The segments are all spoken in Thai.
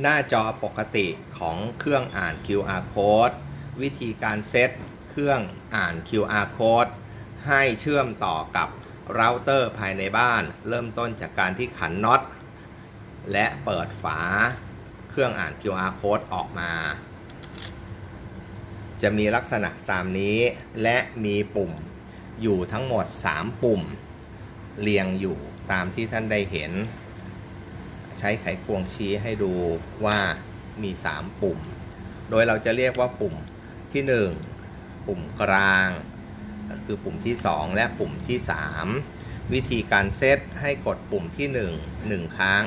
หน้าจอปกติของเครื่องอ่าน QR code วิธีการเซตเครื่องอ่าน QR code ให้เชื่อมต่อกับเราเตอร์ภายในบ้าน เริ่มต้นจากการที่ขันน็อต และเปิดฝาเครื่องอ่าน QR code ออกมา จะมีลักษณะตามนี้และมีปุ่มอยู่ทั้งหมด 3 ปุ่ม เรียงอยู่ตามที่ท่านได้เห็น ใช้ไขควงชี้ให้ดูว่ามี 3 ปุ่ม โดยเราจะเรียกว่าปุ่มที่ 1 ปุ่มกลาง คือปุ่มที่ 2 และปุ่มที่ 3 วิธีการเซตให้กดปุ่มที่ 1 1 ครั้ง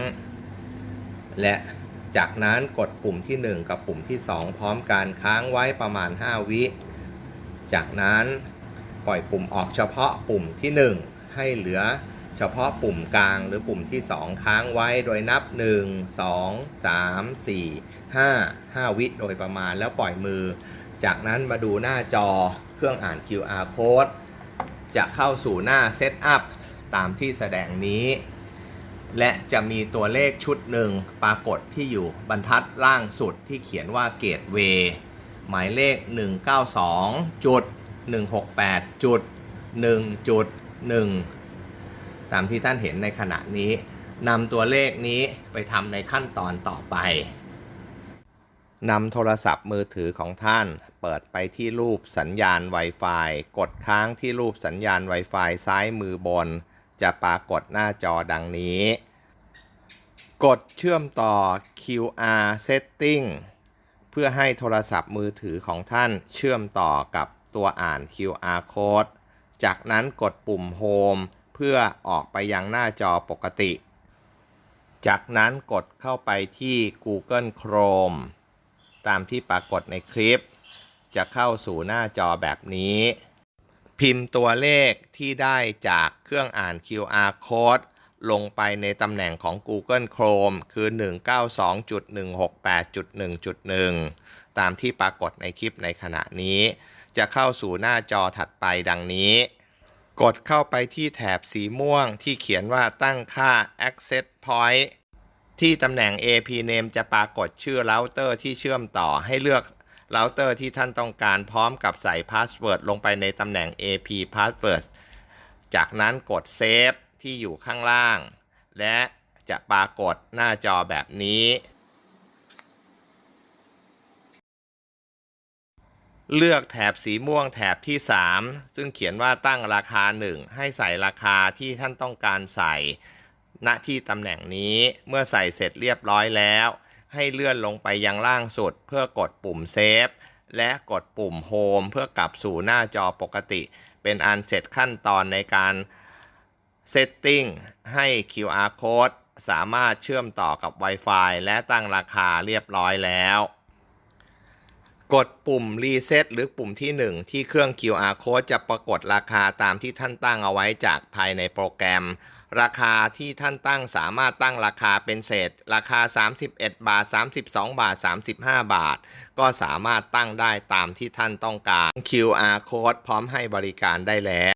และจากนั้นกดปุ่มที่ 1 กับปุ่มที่ 2 พร้อมกันค้างไว้ประมาณ 5 วิ จากนั้นปล่อยปุ่มออกเฉพาะปุ่มที่ 1 ให้เหลือ เฉพาะปุ่มกลางหรือปุ่มที่ 2 ค้างไว้โดยนับ 1 2 3 4 5 5 วิโดยประมาณแล้วปล่อยมือ จากนั้นมาดูหน้าจอเครื่องอ่าน QR code จะเข้าสู่หน้า Setup ตามที่แสดงนี้ และจะมีตัวเลขชุดหนึ่งปรากฏที่อยู่บรรทัดล่างสุดที่เขียนว่า Gateway หมายเลข 192 ตามที่ท่านเห็นในขณะนี้นำตัวเลขนี้ไปทำในขั้นตอนต่อไปนำโทรศัพท์มือถือของท่านเปิดไปที่รูปสัญญาณ Wi-Fi กดค้างที่รูปสัญญาณ Wi-Fi ซ้ายมือบน จะปรากฏหน้าจอดังนี้ กดเชื่อมต่อ QR Setting เพื่อให้โทรศัพท์มือถือของท่านเชื่อมต่อกับตัวอ่าน QR Code จากนั้นกดปุ่ม Home เพื่อออกไปยังหน้าจอปกติ จากนั้นกดเข้าไปที่ Google Chrome ตามที่ปรากฏในคลิป จะเข้าสู่หน้าจอแบบนี้ พิมพ์ตัวเลขที่ได้จากเครื่องอ่าน QR code ลงไปในตำแหน่งของ Google Chrome คือ 192.168.1.1 ตามที่ปรากฏในคลิปในขณะนี้ จะเข้าสู่หน้าจอถัดไปดังนี้ กดเข้าไปที่แถบสีม่วงที่เขียนว่าตั้งค่า Access Point ที่ตำแหน่ง AP name จะปรากฏชื่อเราเตอร์ที่เชื่อมต่อให้เลือกเราเตอร์ที่ท่านต้องการพร้อมกับใส่พาสเวิร์ดลงไปในตำแหน่ง AP password จากนั้นกดเซฟที่อยู่ข้างล่าง และจะปรากฏหน้าจอแบบนี้ เลือกแถบสีม่วงแถบที่ 3 ซึ่งเขียนว่าตั้งราคา 1 ให้ใส่ราคาที่ท่านต้องการใส่ ณที่ตำแหน่งนี้เมื่อใส่เสร็จเรียบร้อยแล้ว ให้เลื่อนลงไปยังล่างสุด เพื่อกดปุ่มเซฟและกดปุ่มโฮมเพื่อกลับสู่หน้าจอปกติ เป็นอันเสร็จขั้นตอนในการเซตติ้งให้ QR code สามารถเชื่อมต่อกับ Wi-Fi และตั้งราคาเรียบร้อยแล้ว กดปุ่มรีเซ็ตหรือปุ่มที่ 1 ที่เครื่อง QR code จะปรากฏราคาตามที่ท่านตั้งเอาไว้จากภายในโปรแกรม ราคาที่ท่านตั้งสามารถตั้งราคาเป็นเศษ ราคา 31 บาท 32 บาท 35 บาท ก็สามารถตั้งได้ตามที่ท่านต้องการ QR code พร้อมให้บริการได้แล้ว